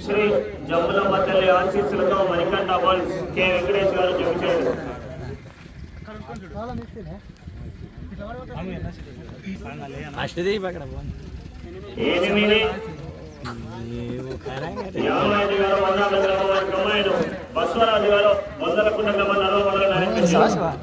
శ్రీ జమ్ములమ్మ తల్లి ఆశీస్సులతో Manikanta balls K. Venkatesh గారు జమిచారు ఎనిమిది యాభై గారు వందల గ్రామం బస్వరాజు గారు వందలకుండ గ్రామ నలభై వారి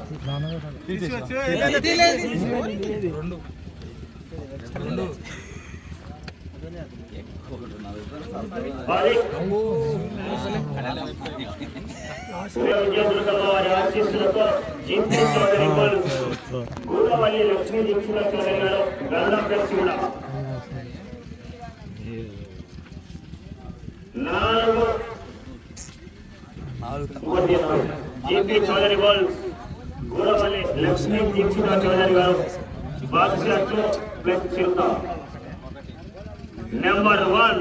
ఆశీస్సులతో జింపి చౌదరి బాల్స్ గూడవల్లి లక్ష్మీ దీక్షిత చౌదరి గారు గంధం ప్రెస్ కూడా నాలుగు జీపీ చౌదరి బాల్స్ గూడవల్లి లక్ష్మీ దీక్షిత చౌదరి గారు బాక్సాట్లు ప్లస్ చిరుత నెంబర్ వన్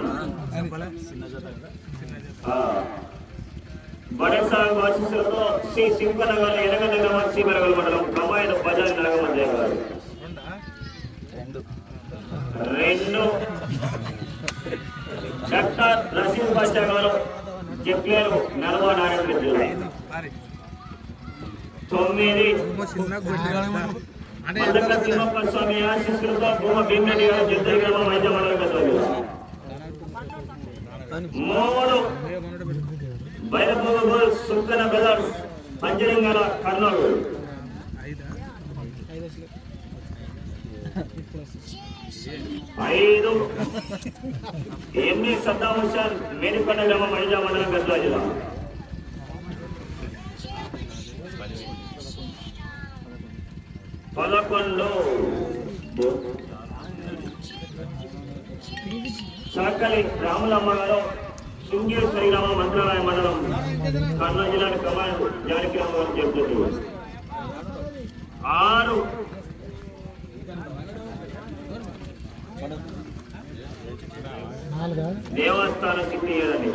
బడసాగు ఆశీస్సులతో శ్రీ సింహనగర్ ఎనగనగర్ మత్స్య మెరగల మండలం కమాయిన బజార్ నాగమంజయ్య గారు. రెండు. డాక్టర్ రసీద్ బాషా గారు చెప్పారు నల్వా నారాయణ జిల్లా. తొమ్మిది. మండల సింహప్ప స్వామి ఆశీస్సులతో భూమ భీమరెడ్డి గారు జిద్దరి గ్రామం వైద్య మండలం గతంలో మూడు బైరభూమ సుక్కన బ్రదర్స్ పంచలింగాల కర్నూలు. ఐదు. ఎన్ని సద్దాం హుసేన్ మేనికొండ గ్రామం వైద్య మండలం గద్వాల జిల్లా. పదకొండు. సాకలి రాములమ్మ గారు శృంగేశ్వరి గ్రామం మంత్రాలయ మండలం కర్నూలు జిల్లాకు కమాండ్ జానకి రామ గారు చెబుతుంది ఆరు. దేవస్థాన సిద్ధి ఏదండి